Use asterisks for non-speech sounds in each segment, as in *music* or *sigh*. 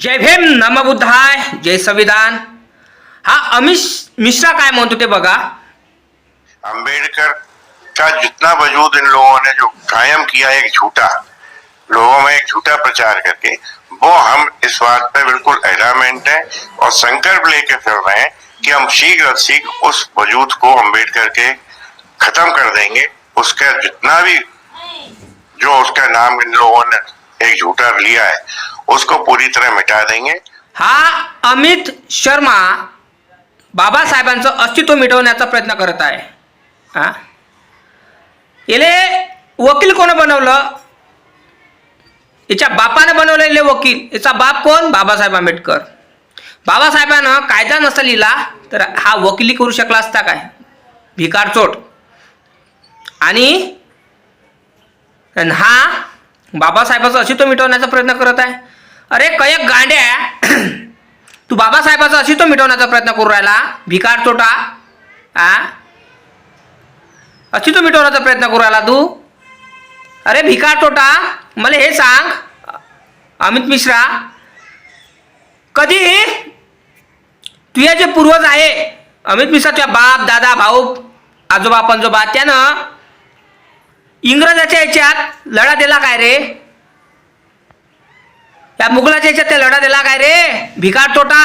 जय भीम नमबुद्धाय जय संविधान। हा, अमिश मिश्रा काय म्हणतो बघा? अंबेडकर का जितना वजूद इन लोगों ने जो कायम किया, एक झूठा। लोगों में एक झूठा प्रचार करके, वो हम इस बात पे बिल्कुल एलामेंट है और संकल्प लेके फिर रहे हैं कि हम शीघ्र शीघ्र उस वजूद को अंबेडकर के खत्म कर देंगे। उसका जितना भी जो उसका नाम इन लोगों ने एक झूठा लिया है उसको पूरी तरह मिटा देंगे। हा अमित शर्मा बाबासाहेबांचं अस्तित्व मिटवण्याचा प्रयत्न करत आहे. हा? याले वकील कोण बनवलं? याच्या बापानं बनवलेले वकील. याचा बाप कोण? बाबासाहेब आंबेडकर. बाबासाहेबानं कायदा नसता लिहिला तर हा वकिली करू शकला असता काय? भिकारचोट आणि हा बाबासाहेबाचं तो मिटवण्याचा प्रयत्न करत आहे. अरे कयक गांड्या *clears throat* तू बाबासाहेबाचं तो मिटवण्याचा प्रयत्न करू राहिला. भिकार तोटा आ? अस्तित्व मिटवण्याचा प्रयत्न करू राहिला तू. अरे भिकार तोटा मला हे सांग. अमित मिश्रा कधी तुझ्या जे पूर्वज आहे अमित मिश्रा तुझ्या बाप दादा भाऊ आजोबा पंजोबा त्यानं इंग्रजाच्या याच्यात लढा दिला काय रे? या मुघलाच्या याच्यात ते लढा दिला काय रे? भिकार तोटा.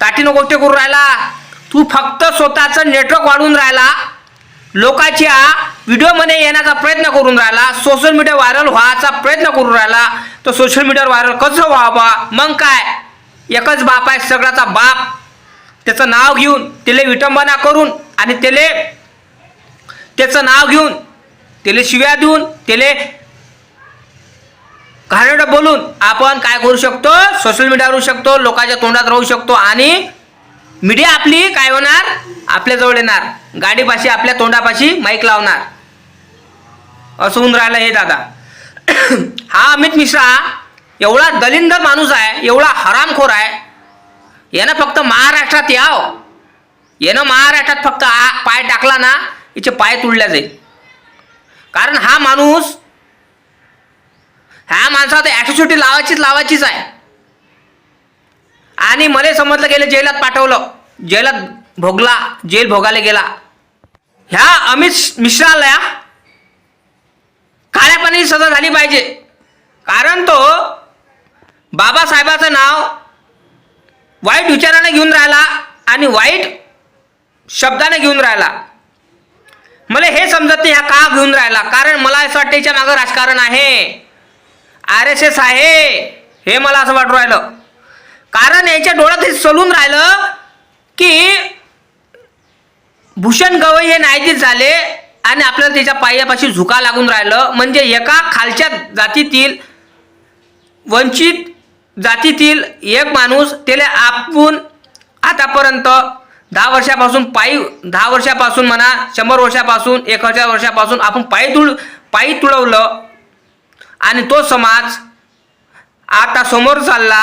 ताटीनं गोष्टी करून राहिला. तू फक्त स्वतःचं नेटवर्क वाढवून राहिला. लोकांच्या व्हिडिओमध्ये येण्याचा प्रयत्न करून राहिला. सोशल मीडिया व्हायरल व्हायचा प्रयत्न करून राहिला. तर सोशल मीडियावर व्हायरल कसं व्हावा मग काय? एकच बाप आहे सगळ्याचा बाप. त्याचं नाव घेऊन त्याला विटंबना करून आणि त्याले त्याचं नाव घेऊन त्याला शिव्या देऊन त्याले घाणेरडं बोलून आपण काय करू शकतो? सोशल मीडियावर येऊ शकतो लोकांच्या तोंडात राहू शकतो आणि मीडिया आपली काय होणार? आपल्याजवळ येणार. गाडीपाशी आपल्या तोंडापाशी माईक लावणार. असं होऊन राहिलं हे दादा. *coughs* हा अमित मिश्रा एवढा दलिंदर माणूस आहे एवढा हरामखोर आहे. यानं फक्त महाराष्ट्रात याव. यानं महाराष्ट्रात फक्त आ पाय टाकला ना याचे पाय तुडल्या जाईल. कारण हा माणूस ह्या माणसाला ॲटिट्यूटी लावायचीच लावायचीच आहे. आणि मला समजलं गेलं जेलात पाठवलं जेलात भोगला जेल भोगायला गेला. ह्या अमित मिश्राला काळ्या पाण्याची सजा झाली पाहिजे. कारण तो बाबासाहेबाचं नाव वाईट विचाराने घेऊन राहिला आणि वाईट शब्दाने घेऊन राहिला. मला हे समजत नाही हा का घेऊन राहिला? कारण मला असं वाटतं याच्या मागं राजकारण आहे. आर एस एस आहे. हे मला असं वाटू राहिलं. कारण याच्या डोळ्यात हे चलून राहिलं की भूषण गवई हे न्यायाधीश झाले आणि आपल्याला त्याच्या पायापाशी झुका लागून राहिलं. म्हणजे एका खालच्या जातीतील वंचित जातीतील एक माणूस त्याला आपण आतापर्यंत दहा वर्षापासून पायी दहा वर्षापासून म्हणा शंभर वर्षापासून एक हजार वर्षापासून आपण पायी तुळ पायी तुळवलं आणि तो समाज आता समोर चालला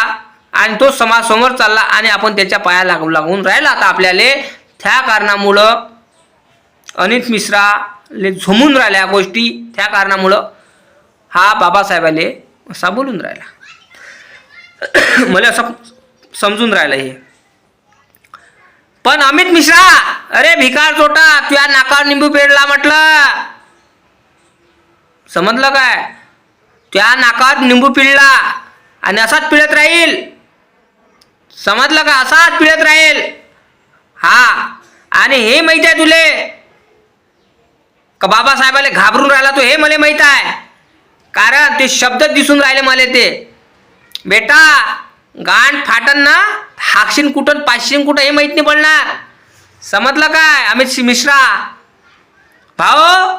आणि तो समाज समोर चालला आणि आपण त्याच्या पाया लागू लागून राहिला. आता आपल्याला त्या कारणामुळं अनित मिश्राले झुमून राहिल्या गोष्टी. त्या कारणामुळं हा बाबासाहेबाले असा बोलून राहिला. *clears throat* मला असं समजून राहिलं हे. पण अमित मिश्रा अरे भिकार चोटा तुझ्या नाकावर निंबू पेडला म्हटलं. समजलं काय? त्या नाकावर निंबू पिळला आणि असाच पिळत राहील. समजलं का? असाच पिळत राहील. हा. आणि हे माहीत आहे तुले? का बाबासाहेबाला घाबरून राहिला तो? हे मला माहीत आहे. कारण ते शब्द दिसून राहिले मला ते. बेटा गाण फाटन ना हाकशीन कुठं पाचशीन कुठं हे माहीत नाही पडणार. समजलं काय अमित मिश्रा? भाऊ?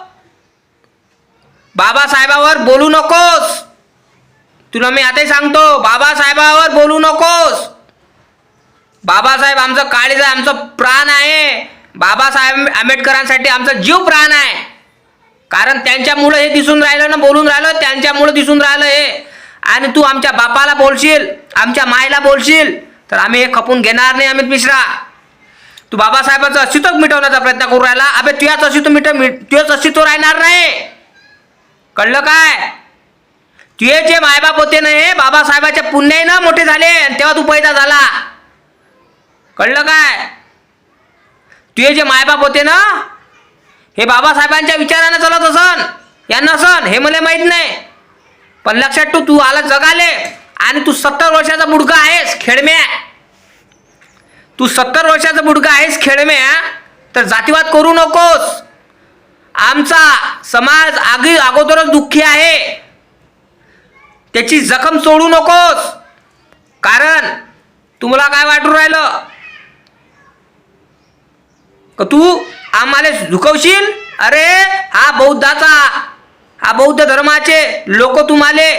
बाबासाहेबावर बोलू नकोस. तुला मी आताही सांगतो बाबासाहेबावर बोलू नकोस. बाबासाहेब आमचं काळीज आहे आमचं प्राण आहे. बाबासाहेब आंबेडकरांसाठी आमचा जीव प्राण आहे. कारण त्यांच्यामुळं हे दिसून राहिलं ना बोलून राहिलं त्यांच्यामुळं दिसून राहिलं हे. आणि तू आमच्या बापाला बोलशील. आमच्या मायला बोलशील तर आम्ही हे खपून घेणार नाही अमित मिश्रा. तू बाबासाहेबांचं अस्तित्व मिटवण्याचा प्रयत्न करू राहिला. अबे तुझ्याच अस्तित्व मिट तुझंच अस्तित्व राहणार नाही. कळलं काय? तुझे जे मायबाप होते ना हे बाबासाहेबाच्या पुण्याही ना मोठे झाले आणि तेव्हा तू पैदा झाला. कळलं काय? तुझे जे मायबाप होते ना हे बाबासाहेबांच्या विचारानं चालत असन यांना नसन हे मला माहीत नाही. पण लक्षात ठेव तू आला जगाले. आणि तू सत्तर वर्षाचा बुडका आहेस खेळम्या तू सत्तर वर्षाचा बुडका आहेस खेळम्या तर जातीवाद करू नकोस. आमचा समाज आगी अगोदरच दुःखी आहे. त्याची जखम सोडू नकोस. कारण तुम्हाला काय वाटून राहिलं? का तू आम्हाला झुकवशील? अरे हा बौद्धाचा हा बौद्ध धर्माचे लोक तुम्हाला.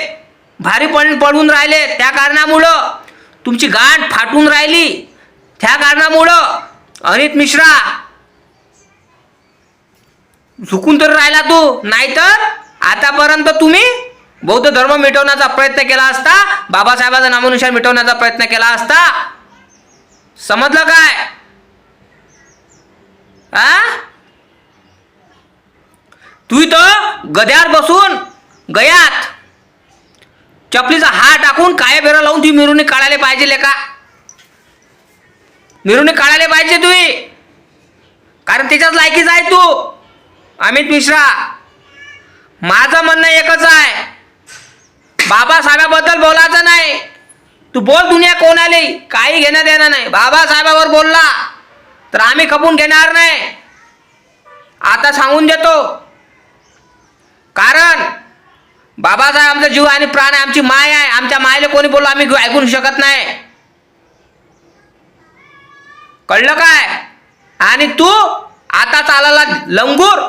भारी पण पडून राहिले त्या कारणामुळं. तुमची गाठ फाटून राहिली त्या कारणामुळं. अनित मिश्रा. झुकून तर राहिला तू नाहीतर आतापर्यंत तुम्ही बौद्ध धर्म मिटवण्याचा प्रयत्न केला असता बाबासाहेबांचा नामानुसार मिटवण्याचा प्रयत्न केला असता. समजलं काय? आ? तू इथं गद्यावर बसून गयात. चपलीचा हा टाकून काय बेरा लावून ती मिरवणूक काढायला पाहिजे का मिरवणूक काढायला पाहिजे तुम्ही कारण त्याच्याच लायकीच आहे तू. अमित मिश्रा माझं म्हणणं एकच आहे. बाबासाहेबाबद्दल बोलायचं नाही. तू बोल दुनिया कोण आली काही घेणं देणं नाही. बाबासाहेबावर बोलला तर आम्ही खपून घेणार नाही. आता सांगून देतो. कारण बाबासाहेब आमचा जीव आणि प्राण आहे आमची माय आहे. आमच्या मायला कोणी बोललो आम्ही ऐकू शकत नाही. कळलं काय? आणि तू आता चालला लंगूर.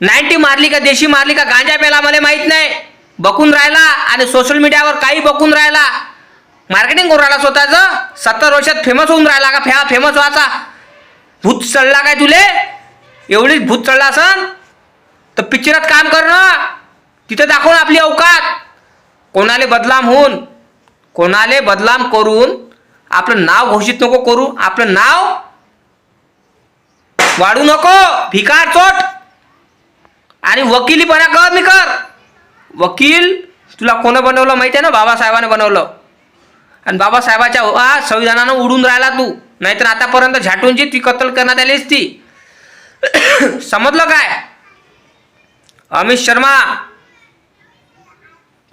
नाईन्टी मारली का देशी मारली का गांजा पेला मला माहीत नाही. बकून राहिला आणि सोशल मीडियावर काही बकून राहिला. मार्केटिंग करून राहिला स्वतःचं. सत्तर वर्षात फेमस होऊन राहिला का फ्या फेमस व्हायचा. भूत चढला काय तुले? एवढीच भूत चढला असन? तर पिक्चरात काम करणं. तिथं दाखवून आपली अवकात. कोणाले बदलाम होऊन कोणाले बदलाम करून आपलं नाव घोषित नको करू आपलं नाव वाढू नको. भिकार चोट. आणि वकिलीपणा कर मी कर. वकील तुला कोणं बनवलं माहिती आहे ना? बाबासाहेबाने बनवलं. आणि बाबासाहेबाच्या वा संविधानानं उडून राहिला तू. नाहीतर आतापर्यंत झाटूनची ती कत्तल करण्यात आलीच ती. *coughs* समजलं काय? अमित शर्मा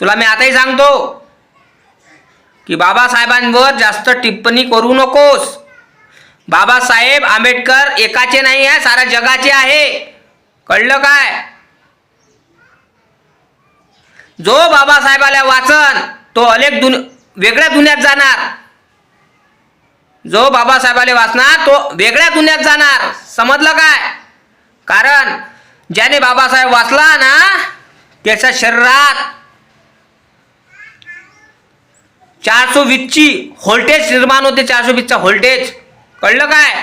तुला मी आताही सांगतो की बाबासाहेबांवर जास्त टिप्पणी करू नकोस. बाबासाहेब आंबेडकर एकाचे नाही आहे सारा जगाचे आहे. कळलं काय? जो बाबासाहेबाला वाचन तो अनेक दुन वेगळ्या दुनियात जाणार. जो बाबासाहेबाला वाचणार तो वेगळ्या दुनियात जाणार. समजलं काय? कारण ज्याने बाबासाहेब वाचला ना त्याच्या शरीरात चारशे वीसची व्होल्टेज निर्माण होते चारशे वीसचा व्होल्टेज कळलं काय?